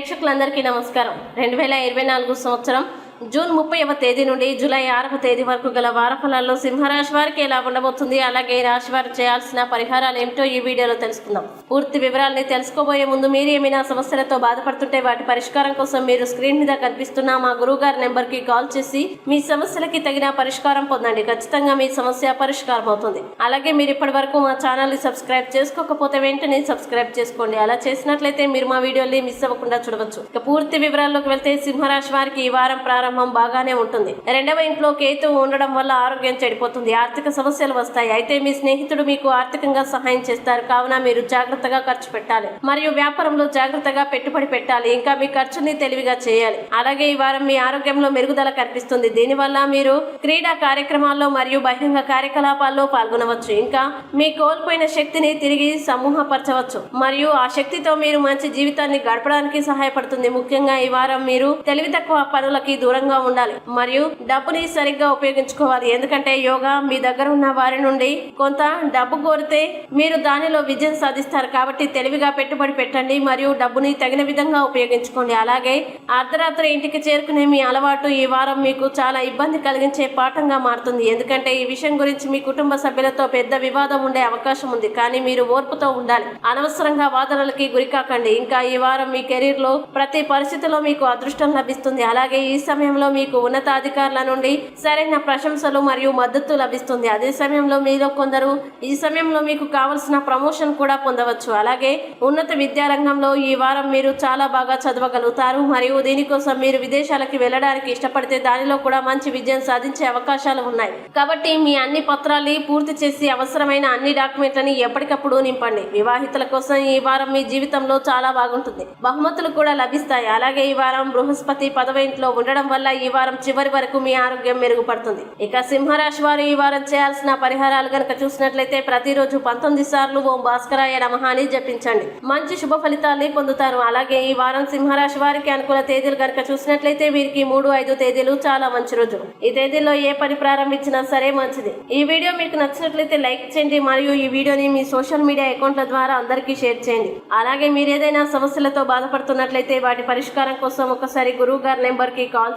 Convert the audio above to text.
ప్రేక్షకులందరికీ నమస్కారం. రెండు వేల ఇరవై నాలుగు సంవత్సరం జూన్ ముప్పైవ తేదీ నుండి జూలై ఆరవ తేదీ వరకు గల వారఫలాల్లో సింహరాశి వారికి ఎలా ఉండబోతుంది? అలాగే ఈ రాశి వారు చేయాల్సిన పరిహారాలు ఏమిటో ఈ వీడియోలో తెలుసుకుందాం. పూర్తి వివరాల్ని తెలుసుకోబోయే ముందు మీరు ఏమైనా సమస్యలతో బాధపడుతుంటే వాటి పరిష్కారం కోసం మీరు స్క్రీన్ మీద కనిపిస్తున్న మా గురువు గారి నెంబర్కి కాల్ చేసి మీ సమస్యలకి తగిన పరిష్కారం పొందండి. ఖచ్చితంగా మీ సమస్య పరిష్కారం అవుతుంది. అలాగే మీరు ఇప్పటి వరకు మా ఛానల్ని సబ్స్క్రైబ్ చేసుకోకపోతే వెంటనే సబ్స్క్రైబ్ చేసుకోండి. అలా చేసినట్లయితే మీరు మా వీడియోని మిస్ అవ్వకుండా చూడవచ్చు. ఇక పూర్తి వివరాల్లోకి వెళ్తే సింహరాశి వారికి ఈ వారం ప్రారంభం బాగానే ఉంటుంది. రెండవ ఇంట్లో కేతు ఉండడం వల్ల ఆరోగ్యం చెడిపోతుంది. ఆర్థిక సమస్యలు వస్తాయి. అయితే మీ స్నేహితుడు మీకు ఆర్థికంగా సహాయం చేస్తారు. కావున మీరు జాగ్రత్తగా ఖర్చు పెట్టాలి. మరియు వ్యాపారంలో జాగ్రత్తగా పెట్టుబడి పెట్టాలి. ఇంకా మీ ఖర్చుని తెలివిగా చేయాలి. అలాగే ఈ వారం మీ ఆరోగ్యంలో మెరుగుదల కనిపిస్తుంది. దీనివల్ల మీరు క్రీడా కార్యక్రమాల్లో మరియు బహిరంగ కార్యకలాపాల్లో పాల్గొనవచ్చు. ఇంకా మీ కోల్పోయిన శక్తిని తిరిగి సమూహపరచవచ్చు. మరియు ఆ శక్తితో మీరు మంచి జీవితాన్ని గడపడానికి సహాయపడుతుంది. ముఖ్యంగా ఈ వారం మీరు తెలివి తక్కువ పనులకి దూరంగా ఉండాలి. మరియు డబ్బుని సరిగ్గా ఉపయోగించుకోవాలి. ఎందుకంటే యోగా మీ దగ్గర ఉన్న వారి నుండి కొంత డబ్బు కోరితే మీరు దానిలో విజయం సాధిస్తారు. కాబట్టి తెలివిగా పెట్టుబడి పెట్టండి మరియు డబ్బుని తగిన విధంగా ఉపయోగించుకోండి. అలాగే అర్ధరాత్రి ఇంటికి చేరుకునే మీ అలవాటు ఈ వారం మీకు చాలా ఇబ్బంది కలిగించే పాఠంగా మారుతుంది. ఎందుకంటే ఈ విషయం గురించి మీ కుటుంబ సభ్యులతో పెద్ద వివాదం ఉండే అవకాశం ఉంది. కానీ మీరు ఓర్పుతో ఉండాలి. అనవసరంగా వాదనలకి గురికాకండి. ఇంకా ఈ వారం మీ కెరీర్లో ప్రతి పరిస్థితిలో మీకు అదృష్టం లభిస్తుంది. అలాగే ఈ సమయం సమయంలో మీకు ఉన్నతాధికారుల నుండి సరైన ప్రశంసలు మరియు మద్దతు లభిస్తుంది. అదే సమయంలో మీలో కొందరు ఈ సమయంలో మీకు కావలసిన ప్రమోషన్ కూడా పొందవచ్చు. అలాగే ఉన్నత విద్యారంగంలో ఈ వారం మీరు చాలా బాగా చదవగలుగుతారు. మరియు దీనికోసం మీరు విదేశాలకి వెళ్ళడానికి ఇష్టపడితే దానిలో కూడా మంచి విజయం సాధించే అవకాశాలు ఉన్నాయి. కాబట్టి మీ అన్ని పత్రాల్ని పూర్తి చేసి అవసరమైన అన్ని డాక్యుమెంట్లని ఎప్పటికప్పుడు నింపండి. వివాహితుల కోసం ఈ వారం మీ జీవితంలో చాలా బాగుంటుంది. బహుమతులు కూడా లభిస్తాయి. అలాగే ఈ వారం బృహస్పతి పదవ ఇంట్లో ఉండడం వల్ల ఈ వారం చివరి వరకు మీ ఆరోగ్యం మెరుగుపడుతుంది. ఇక సింహరాశి వారు ఈ వారం చేయాల్సిన పరిహారాలు గనక చూసినట్లయితే ప్రతిరోజు పంతొమ్మిది సార్లు ఓం భాస్కరాయ నమహ అని జపించండి. మంచి శుభ ఫలితాల్ని పొందుతారు. అలాగే ఈ వారం సింహరాశి వారికి అనుకూల తేదీలు గనక చూసినట్లయితే వీరికి మూడు ఐదు తేదీలు చాలా మంచి రోజు. ఈ తేదీల్లో ఏ పని ప్రారంభించినా సరే మంచిది. ఈ వీడియో మీకు నచ్చినట్లయితే లైక్ చేయండి. మరియు ఈ వీడియోని మీ సోషల్ మీడియా అకౌంట్ల ద్వారా అందరికీ షేర్ చేయండి. అలాగే మీరు ఏదైనా సమస్యలతో బాధపడుతున్నట్లయితే వాటి పరిష్కారం కోసం ఒకసారి గురువు గారి నెంబర్కి కాల్